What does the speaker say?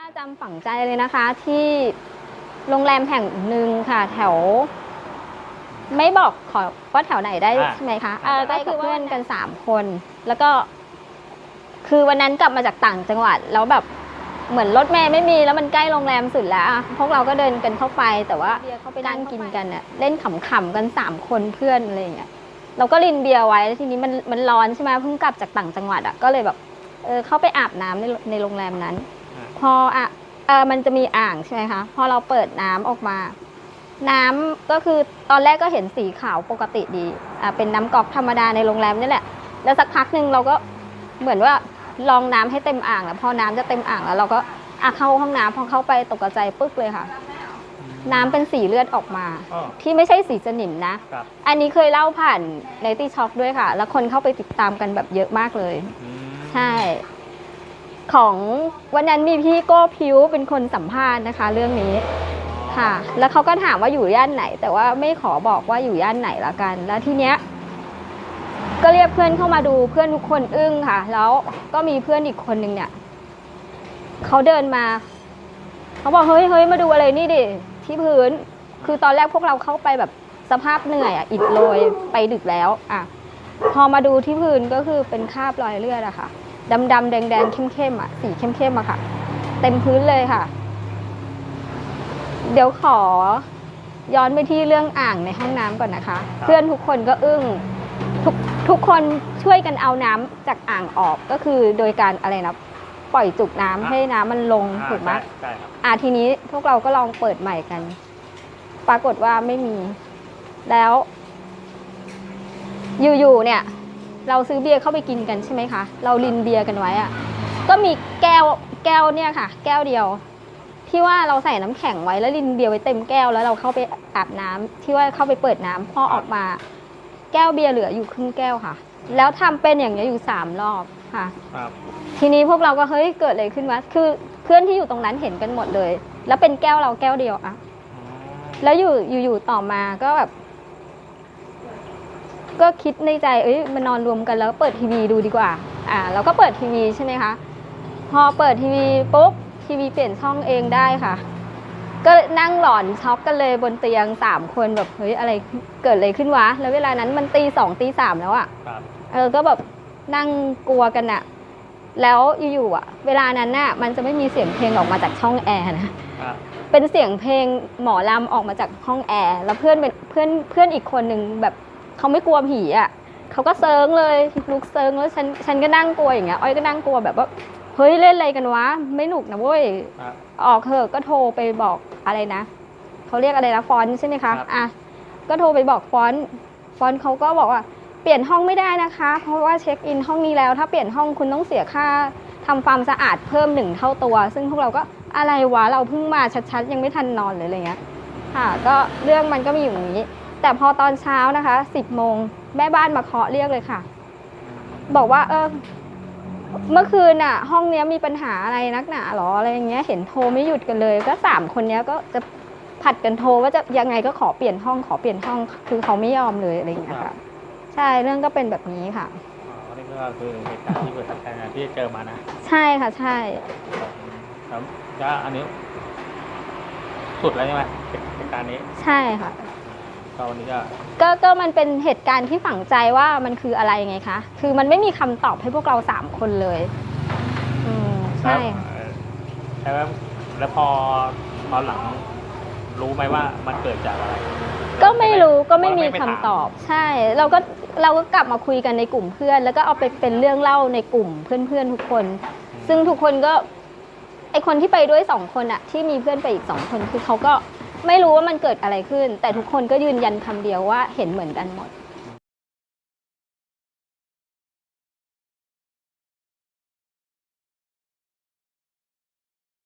ถ้าจำฝังใจเลยนะคะที่โรงแรมแห่งหนึ่งค่ะ แถว ไม่บอกขอว่าแถวไหนได้อะใช่ไหมคะอะเออก็คือเพื่อนกันสามคน แล้วก็ คือวันนั้นกลับมาจากต่างจังหวัด แล้วแบบเหมือนรถเมย์ไม่มีแล้วมันใกล้โรงแรมสุดแล้วอะพวกเราก็เดินกันเข้าไป แต่ว่าเบียร์เข้าไปนั่งกินกันอะเล่นขำๆกันสามคนเพื่อนอะไรอย่างเงี้ยเราก็รินเบียร์ไว้แล้วทีนี้มันมันร้อนใช่ไหมเพิ่งกลับจากต่างจังหวัดอะก็เลยแบบ เออเข้าไปอาบน้ำในในโรงแรมนั้น อ่าพออะเออมันจะมีอ่างใช่ไหมคะ พอเราเปิดน้ำออกมา น้ำก็คือตอนแรกก็เห็นสีขาวปกติดีอ่าเป็นน้ำก๊อกธรรมดาในโรงแรมนี่แหละ แล้วสักพักหนึ่งเราก็เหมือนว่าลองน้ำให้เต็มอ่างแล้วพอน้ำจะเต็มอ่างแล้วเราก็อะเข้าห้องน้ำพอเข้าไปตกใจปึ๊กเลยค่ะ น้ำเป็นสีเลือดออกมาอ๋อที่ไม่ใช่สีสนิมนะครับอันนี้เคยเล่าผ่านในตีช็อกด้วยค่ะ แล้วคนเข้าไปติดตามกันแบบเยอะมากเลยอืมใช่ ของวันนั้นมีพี่โก้พิวเป็นคนสัมภาษณ์นะคะ เรื่องนี้ค่ะ แล้วเขาก็ถามว่าอยู่ย่านไหน แต่ว่าไม่ขอบอกว่าอยู่ย่านไหนละกัน แล้วทีเนี้ยก็เรียกเพื่อนเข้ามาดูเพื่อนทุกคนอึ้งค่ะ แล้วก็มีเพื่อนอีกคนนึงเนี่ยเขาเดินมาเขาบอกเฮ้ยเฮ้ยมาดูอะไรนี่ดิที่พื้น คือตอนแรกพวกเราเข้าไปแบบสภาพเหนื่อยอะอิดโรยไปดึกแล้ว อะ พอมาดูที่พื้นก็คือเป็นคราบรอยเลือดอะค่ะ ดำดำๆแดงแดงๆเข้มๆอะสีเข้มๆอะค่ะ เต็มพื้นเลยค่ะ เดี๋ยวขอย้อนไปที่เรื่องอ่างในห้องน้ำก่อนนะคะ เพื่อนทุกคนก็อึ้งทุกทุกคนช่วยกันเอาน้ำจากอ่างออกก็คือโดยการอะไรนะปล่อยจุกน้ำให้น้ำมันลงอ่าถูกไหม ใช่ใช่ครับ อะทีนี้พวกเราก็ลองเปิดใหม่กัน ปรากฏว่าไม่มี แล้ว อยู่ๆเนี่ย เราซื้อเบียร์เข้าไปกินกันใช่ไหมคะ เราลินเบียร์กันไว้อะก็มีแก้วแก้วเนี่ยค่ะ แก้วเดียว ที่ว่าเราใส่น้ำแข็งไว้แล้วลินเบียร์ไว้เต็มแก้วแล้วเราเข้าไปอาบน้ำที่ว่าเข้าไปเปิดน้ำพอออกมา แก้วเบียร์เหลืออยู่ครึ่งแก้วค่ะ แล้วทำเป็นอย่างนี้ยอยู่สามรอบค่ะครับทีนี้พวกเราก็เฮ้ยเกิดอะไรขึ้นวะคือเพื่อนที่อยู่ตรงนั้นเห็นกันหมดเลย แล้วเป็นแก้วเราแก้วเดียวอะอ๋อแล้วอยู่อยู่อยู่ต่อมาก็แบบ ก็คิดในใจเอ้ยมานอนรวมกันแล้วเปิดทีวีดูดีกว่าอ่าเราก็เปิดทีวีใช่ไหมคะพอเปิดทีวีปุ๊บทีวีเปลี่ยนช่องเองได้ค่ะ ก็นั่งหลอนช็อกกันเลยบนเตียงสามคนแบบเฮ้ยอะไรเกิดอะไรขึ้นวะแล้วเวลานั้นมันตีสองตีสามแล้วอะครับเออก็แบบนั่งกลัวกันอะแล้วอยู่ๆอะเวลานั้นน่ะมันจะไม่มีเสียงเพลงออกมาจากช่องแอร์นะครับเป็นเสียงเพลงหมอลำออกมาจากห้องแอร์แล้วเพื่อนเป็นเพื่อนเพื่อนอีกคนหนึ่งแบบ เขาไม่กลัวผีอะเขาก็เซิงเลยลุกเซิงแล้วฉันฉันก็นั่งกลัวอย่างเงี้ยอ้อยก็นั่งกลัวแบบว่าเฮ้ยเล่นอะไรกันวะ ไม่หนุกนะเว้ยครับออกเถอะก็โทรไปบอกอะไรนะเขาเรียกอะไรนะฟอนต์ใช่ไหมคะครับ อะก็โทรไปบอกฟอนต์ฟอนต์เขาก็บอกว่าเปลี่ยนห้องไม่ได้นะคะ เพราะว่าเช็คอินห้องนี้แล้ว ถ้าเปลี่ยนห้องคุณต้องเสียค่าทำความสะอาดเพิ่มหนึ่งเท่าตัว ซึ่งพวกเราก็อะไรวะเราเพิ่งมาชัดๆ ยังไม่ทันนอนเลยอะไรเงี้ยค่ะ ก็เรื่องมันก็มีอยู่อย่างนี้ แต่พอตอนเช้านะคะ10โมงแม่บ้านมาเคาะเรียกเลยค่ะ บอกว่า เออเมื่อคืนอะ ห้องเนี้ยมีปัญหาอะไรนักหนาหรออะไรอย่างเงี้ย เห็นโทรไม่หยุดกันเลย ก็สามคนเนี้ยก็จะผัดกันโทรว่าจะยังไงก็ขอเปลี่ยนห้องขอเปลี่ยนห้อง คือเขาไม่ยอมเลยอะไรอย่างเงี้ยค่ะ ใช่เรื่องก็เป็นแบบนี้ค่ะอ๋อนี่ก็คือเหตุการณ์ที่เกิดจากการที่เจอมานะใช่ค่ะ ใช่ครับก็อันนี้ สุดแล้วใช่ไหมเหตุการณ์นี้ ใช่ค่ะ ก็วันนี้ก็ ก็ก็มันเป็นเหตุการณ์ที่ฝังใจว่ามันคืออะไรไงคะ คือมันไม่มีคำตอบให้พวกเราสามคนเลย อืมใช่แล้วเอ่อใช่ไหมแล้วพอตอนหลังรู้ไหมว่ามันเกิดจากอะไรก็ไม่รู้ก็ไม่มีเพคำราะเราไม่ไปถามตอบ ใช่ เราก็เราก็กลับมาคุยกันในกลุ่มเพื่อน แล้วก็เอาไปเป็นเรื่องเล่าในกลุ่มเพื่อนๆทุกคน ซึ่งทุกคนก็ ไอคนที่ไปด้วยสองคนอะที่มีเพื่อนไปอีกสองคนคือเขาก็ ไม่รู้ว่ามันเกิดอะไรขึ้น แต่ทุกคนก็ยืนยันคำเดียวว่าเห็นเหมือนกันหมด